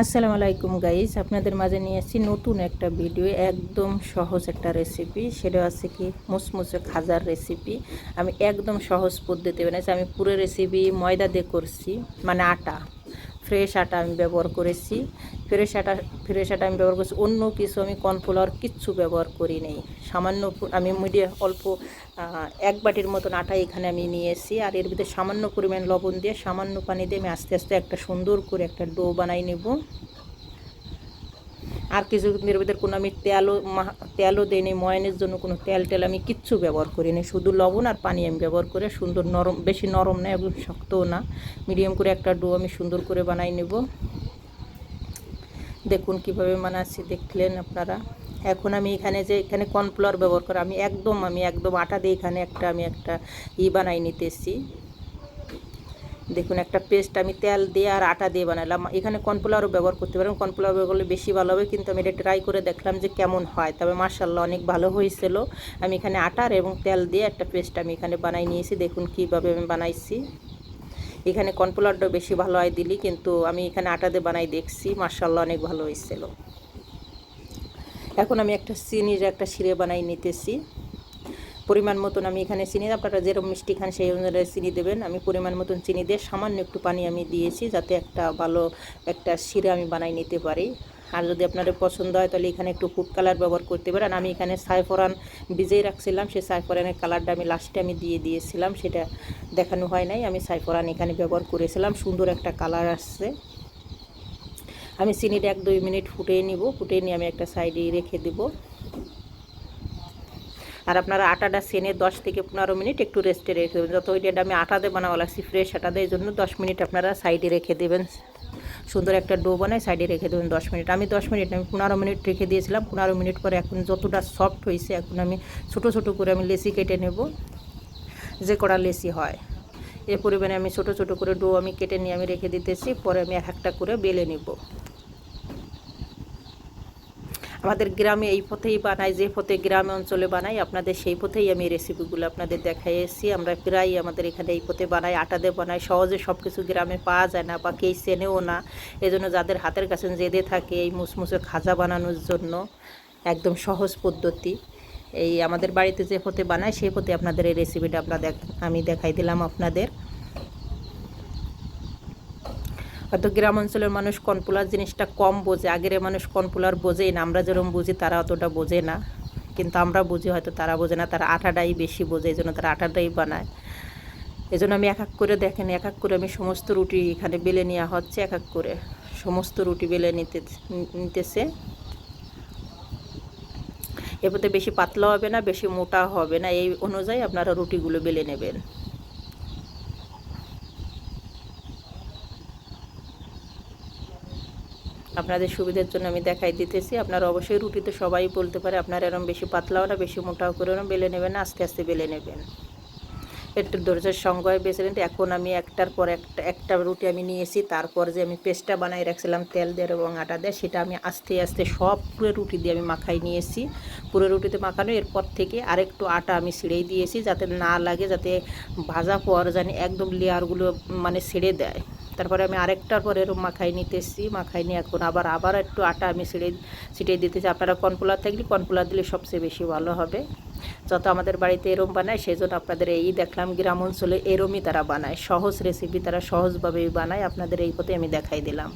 আসসালামু আলাইকুম গাইজ আপনাদের মাঝে নিয়ে এসেছি নতুন একটা ভিডিও একদম সহজ একটা রেসিপি সেটা আছে কি, মুসমুসে খাজার রেসিপি আমি একদম সহজ পদ্ধতি বানাইছি। আমি পুরো রেসিপি ময়দা দিয়ে করছি মানে আটা। ফ্রেশ আটা আমি ব্যবহার করেছি। ফ্রেশ আটা ফ্রেশ আটা আমি ব্যবহার করেছি। অন্য কিছু আমি কর্নফ্লাওয়ার কিচ্ছু ব্যবহার করি নেই। সামান্য আমি মিডিয়া অল্প এক বাটির মতন আটা এখানে আমি নিয়েছি। আর এর ভিতরে সামান্য পরিমাণ লবণ দিয়ে সামান্য পানি দিয়ে আমি আস্তে আস্তে একটা সুন্দর করে একটা ডো বানাই নেব। আর কিছু এর ভিতরে কোনো আমি তেলও তেলও দিইনি ময়নের জন্য কোনো তেল টেল আমি কিচ্ছু ব্যবহার করিনি। শুধু লবণ আর পানি আমি ব্যবহার করে সুন্দর নরম, বেশি নরম না এবং শক্তও না। মিডিয়াম করে একটা ডো আমি সুন্দর করে বানাই নেব। দেখুন কীভাবে বানাচ্ছি, দেখলেন আপনারা। এখন আমি এখানে যে, এখানে কর্নফ্লাওয়ার ব্যবহার করে, আমি একদম আমি একদম আটা দিয়ে এখানে একটা, আমি একটা ই বানাই নিতেছি। দেখুন, একটা পেস্ট আমি তেল দিয়ে আর আটা দিয়ে বানালাম। এখানে কর্নফ্লাওয়ারও ব্যবহার করতে পারেন। কর্নফ্লাওয়ার করলে বেশি ভালো হবে, কিন্তু আমি এটা ট্রাই করে দেখলাম যে কেমন হয়। তবে মার্শাল্লাহ অনেক ভালো হয়েছিল। আমি এখানে আটার এবং তেল দিয়ে একটা পেস্ট আমি এখানে বানাই নিয়েছি। দেখুন, কীভাবে আমি বানাইছি। এখানে কর্নফ্লাওয়ারটা বেশি ভালো হয় দিলি, কিন্তু আমি এখানে আটা দিয়ে বানাই দেখছি মার্শাল্লাহ অনেক ভালো হয়েছিল। এখন আমি একটা চিনির একটা শিরে বানাই নিতেছি। পরিমাণ মতন আমি এখানে চিনি আপনারা যেরকম মিষ্টি খান সেই অনুযায়ী চিনি দেবেন। আমি পরিমাণ মতন চিনি দিয়ে সামান্য একটু পানি আমি দিয়েছি যাতে একটা ভালো একটা শিরা আমি বানাই নিতে পারি। আর যদি আপনাদের পছন্দ হয় তাহলে এখানে একটু ফুড কালার ব্যবহার করতে পারেন। আমি এখানে সাইফরান ভিজেই রাখছিলাম, সেই সাইফরানের কালারটা আমি লাস্টে আমি দিয়ে দিয়েছিলাম, সেটা দেখানো হয় নাই। আমি সাইফরান এখানে ব্যবহার করেছিলাম, সুন্দর একটা কালার আসছে। আমি চিনিটা এক দুই মিনিট ফুটিয়ে নিব, ফুটিয়ে নিয়ে আমি একটা সাইডে রেখে দেবো। আর আপনারা আটাটা সেনে দশ থেকে পনেরো মিনিট একটু রেস্টে রেখে দেবেন। যত ওইটা আমি আটা দিয়ে বানাবো লাগছি ফ্রেশ আটা দিয়ে, এই জন্য দশ মিনিট আপনারা সাইডে রেখে দেবেন। সুন্দর একটা ডো বানায় সাইডে রেখে দেবেন দশ মিনিট। আমি দশ মিনিট, আমি পনেরো মিনিট রেখে দিয়েছিলাম। পনেরো মিনিট পরে এখন যতটা সফট হয়েছে এখন আমি ছোটো ছোটো করে আমি লেসি কেটে নেব, যে কটা লেসি হয়। এ পরিমাণে আমি ছোটো ছোটো করে ডো আমি কেটে নিয়ে আমি রেখে দিতেছি। পরে আমি এক একটা করে বেলে নেব। আমাদের গ্রামে এই পথেই বানাই, যে পথে গ্রামে অঞ্চলে বানাই, আপনাদের সেই পথেই আমি রেসিপিগুলো আপনাদের দেখাই এসেছি। আমরা প্রায় আমাদের এখানে এই পথে বানাই, আটা দিয়ে বানাই। সহজে সব কিছু গ্রামে পাওয়া যায় না বা কেই চেনেও না। এজন্য যাদের হাতের কাছে জেদে থাকে এই মুসমুসে খাজা বানানোর জন্য, একদম সহজ পদ্ধতি। এই আমাদের বাড়িতে যে পথে বানাই, সেই পথে আপনাদের এই রেসিপিটা দেখ আমি দেখাই দিলাম আপনাদের। হয়তো গ্রাম অঞ্চলের মানুষ কর্নফ্লাওয়ার জিনিসটা কম বোঝে, আগের মানুষ কর্নফ্লাওয়ার বোঝেই না। আমরা যেরকম বুঝি তারা অতটা বোঝে না, কিন্তু আমরা বুঝি হয়তো তারা বোঝে না, তারা আটাটাই বেশি বোঝে এই জন্য তারা আটাটাই বানায়। এই জন্য আমি এক এক করে দেখেন, এক এক করে আমি সমস্ত রুটি এখানে বেলে নেওয়া হচ্ছে, এক এক করে সমস্ত রুটি বেলে নিতে, নিতেছে। এরপরে বেশি পাতলা হবে না, বেশি মোটা হবে না, এই অনুযায়ী আপনারা রুটিগুলো বেলে নেবেন। আপনাদের সুবিধার জন্য আমি দেখাই দিতেছি। আপনারা অবশ্যই রুটিতে সবাই বলতে পারে, আপনারা এরকম বেশি পাতলাও না, বেশি মোটাও করে না, বেলে নেবেন আস্তে আস্তে বেলে নেবেন। একটু ধৈর্যের সঙ্গে বেছে এখন আমি একটার পর একটা একটা রুটি আমি নিয়েছি, তারপর যে আমি পেস্টটা বানাই রাখছিলাম, তেল দিয়ে এবং আটা দিয়ে, সেটা আমি আস্তে আস্তে সব পুরো রুটি দিয়ে আমি মাখাই নিয়েছি। পুরো রুটিতে মাখানো, এরপর থেকে আরেকটু আটা আমি ছিঁড়েই দিয়েছি, যাতে না লাগে, যাতে ভাজা পর জানি একদম লেয়ারগুলো মানে ছেড়ে দেয়। তারপরে আমি আরেকটার পর এরকম মাখাই নিতেছি মাখাই নিয়ে এখন আবার আবার একটু আটা আমি ছিঁড়ে, ছিটিয়ে দিতেছি আপনারা কর্নফ্লাওয়ার থাকলে কর্নফ্লাওয়ার দিলে সবচেয়ে বেশি ভালো হবে। যত আমাদের বাড়িতে এরম বানায় সেই জন্য আপনাদের এই দেখলাম গ্রাম অঞ্চলে এরমই তারা বানায়। সহজ রেসিপি তারা সহজভাবেই বানায়। আপনাদের এই পথে আমি দেখাই দিলাম।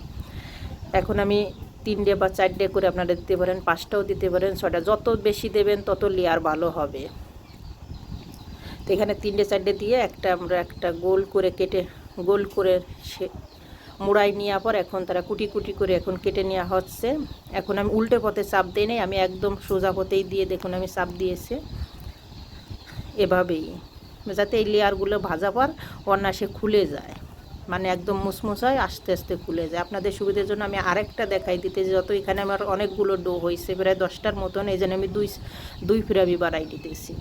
এখন আমি তিনটে বা চারটে করে আপনারা দিতে পারেন, পাঁচটাও দিতে পারেন ছটা যত বেশি দেবেন, তত লেয়ার ভালো হবে। তো এখানে তিনটে, চারটে দিয়ে একটা আমরা একটা গোল করে কেটে গোল করে সে মোড়াই নেওয়ার পর এখন তারা কুটি কুটি করে এখন কেটে নেওয়া হচ্ছে। এখন আমি উল্টে পথে চাপ দিই নেই, আমি একদম সোজা পথেই দিয়ে দেখুন আমি চাপ দিয়েছি। এভাবেই। যাতে এই লেয়ারগুলো ভাজা পর অনায়াসে খুলে যায়। মানে একদম মুসমুস হয় আস্তে আস্তে খুলে যায়। আপনাদের সুবিধার জন্য আমি আরেকটা দেখাই দিতে যত এখানে আমার অনেকগুলো ডো হয়েছে, প্রায় দশটার মতন, এই আমি দুই দুই ফিরাবি বাড়াই দিতেছি।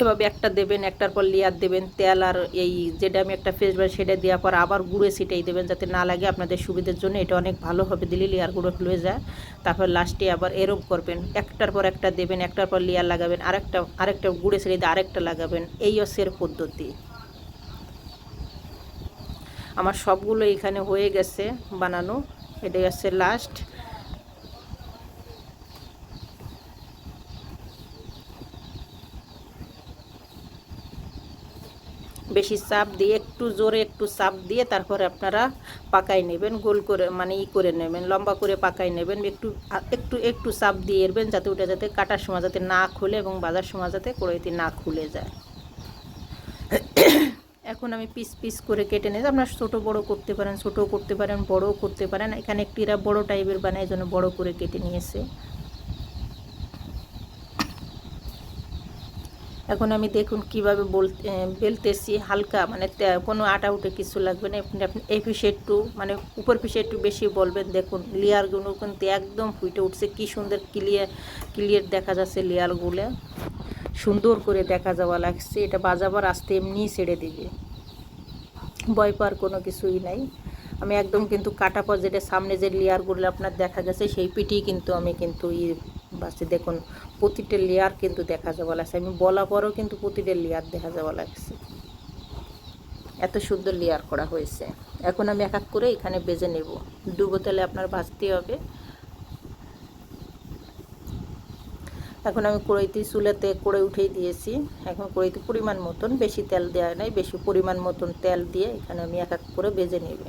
এভাবে একটা দেবেন, একটার পর লেয়ার দেবেন, তেল আর এই যেটা আমি একটা ফেস ব্রাশ সেটা দেওয়ার পর আবার গুঁড়ে সেটাই দেবেন যাতে না লাগে আপনাদের সুবিধার জন্য। এটা অনেক ভালো হবে, দিলে লেয়ারগুলো খুলে যায়। তারপর লাস্টে আবার এরম করবেন, একটার পর একটা দেবেন, একটার পর লেয়ার লাগাবেন, আরেকটা আরেকটা গুঁড়ে সেটাই দিয়ে আরেকটা লাগাবেন। এই এর পদ্ধতি। আমার সবগুলো এখানে হয়ে গেছে বানানো। এটাই হচ্ছে লাস্ট বেশি চাপ দিয়ে, একটু জোরে একটু চাপ দিয়ে তারপরে আপনারা পাকাই নেবেন, গোল করে মানে ই করে নেবেন, লম্বা করে পাকাই নেবেন, একটু একটু একটু চাপ দিয়ে এরবেন যাতে ওটা যাতে কাটার সময় যাতে না খুলে এবং বাজার সময় যাতে কড়াইতে না খুলে যায়। এখন আমি পিস পিস করে কেটে নিয়ে আপনার ছোটো বড় করতে পারেন ছোটো করতে পারেন, বড়ও করতে পারেন। এখানে একটি বড়ো টাইপের বানায় জন্য বড়ো করে কেটে নিয়েছে। এখন আমি দেখুন কীভাবে বলতে বেলতেছি, হালকা মানে কোনো আটা উঠে কিছু লাগবে না। আপনি এই পিসে একটু মানে উপর পিসে একটু বেশি বলবেন, দেখুন লেয়ারগুলো কিন্তু একদম ফুটে উঠছে। কি সুন্দর ক্লিয়ার ক্লিয়ার দেখা যাচ্ছে লেয়ারগুলো। সুন্দর করে দেখা যাওয়া লাগছে। এটা বাজাবার আসতে এমনি ছেড়ে দিবে। ভয় পাওয়ার কোনো কিছুই নাই। আমি একদম কিন্তু কাটা পর যেটা সামনে যে লেয়ারগুলো আপনার দেখা গেছে, সেই পিঠেই কিন্তু আমি কিন্তু ই বাসে দেখুন, প্রতিটা লেয়ার কিন্তু দেখা যাওয়া লাগছে। আমি বলা পরেও কিন্তু প্রতিটা লেয়ার দেখা যাওয়া লাগছে। এত সুন্দর লেয়ার করা হয়েছে। এখন আমি এক এক করে এখানে বেজে নেব। ডুবো তেলে আপনার ভাজতে হবে। এখন আমি কড়াইতে চুলাতে করে উঠেই দিয়েছি। এখন কড়াইতে পরিমাণ মতন, বেশি তেল দেওয়া নাই, বেশি পরিমাণ মতন তেল দিয়ে এখানে আমি এক এক করে বেজে নেবে।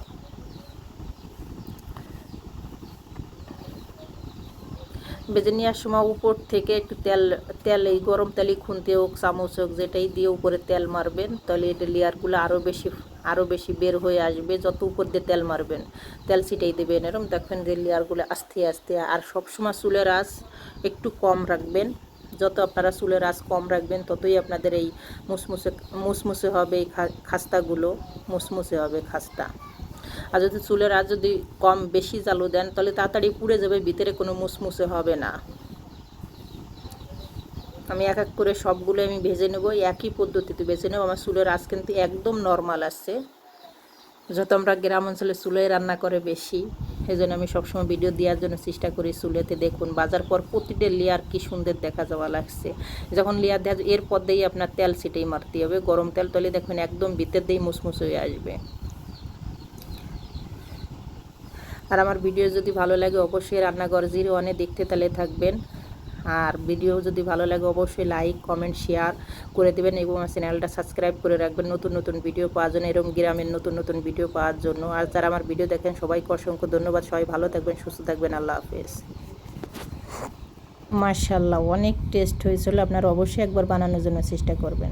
বেজে নেওয়ার সময় উপর থেকে একটু তেল তেল, এই গরম তেলই খুনতে হোক, চামচ হোক, যেটাই দিয়ে উপরে তেল মারবেন, তাহলে এটা লেয়ারগুলো আরও বেশি আরও বেশি বের হয়ে আসবে, যত উপর দিয়ে তেল মারবেন, তেল ছিটাই দেবেন এরকম দেখবেন যে লেয়ারগুলো আস্তে আস্তে, আর সবসময় চুলের আঁচ একটু কম রাখবেন, যত আপনারা চুলের আঁচ কম রাখবেন, ততই আপনাদের এই মুসমুসে মুসমুসে হবে এই খাস্তাগুলো, মুসমুসে হবে খাস্তা। আর যদি চুলের আঁচ যদি কম, বেশি জালু দেন, তাহলে তাড়াতাড়ি পুড়ে যাবে, ভিতরে কোনো মুসমুসে হবে না। আমি এক এক করে সবগুলো আমি ভেজে নেব, একই পদ্ধতিতে ভেজে নেব। আমার চুলের আজ কিন্তু একদম নর্মাল আসছে যত আমরা গ্রাম অঞ্চলে চুলে রান্না করে বেশি সেই জন্য আমি সবসময় ভিডিও দেওয়ার জন্য চেষ্টা করি চুলেতে দেখুন। বাজার পর প্রতিটা লেয়ার কি সুন্দর দেখা যাওয়া লাগছে। যখন লেয়ার দেওয়া এর পর দিয়েই আপনার তেল সেটাই মারতে হবে। গরম তেল তলে দেখবেন একদম ভিতর দিয়েই মুসমুস হয়ে আসবে। আর আমার ভিডিও যদি ভালো লাগে অবশ্যই রান্নাঘর জিরো ওয়ানে দেখতে তাহলে থাকবেন। আর ভিডিও যদি ভালো লাগে অবশ্যই লাইক, কমেন্ট, শেয়ার করে দেবেন এবং চ্যানেলটা সাবস্ক্রাইব করে রাখবেন নতুন নতুন ভিডিও পাওয়ার জন্য এরকম গ্রামের নতুন নতুন ভিডিও পাওয়ার জন্য। আর যারা আমার ভিডিও দেখেন সবাইকে অসংখ্য ধন্যবাদ। সবাই ভালো থাকবেন, সুস্থ থাকবেন। আল্লাহ হাফেজ। মার্শাল্লাহ অনেক টেস্ট হয়েছিল। আপনারা অবশ্যই একবার বানানোর জন্য চেষ্টা করবেন।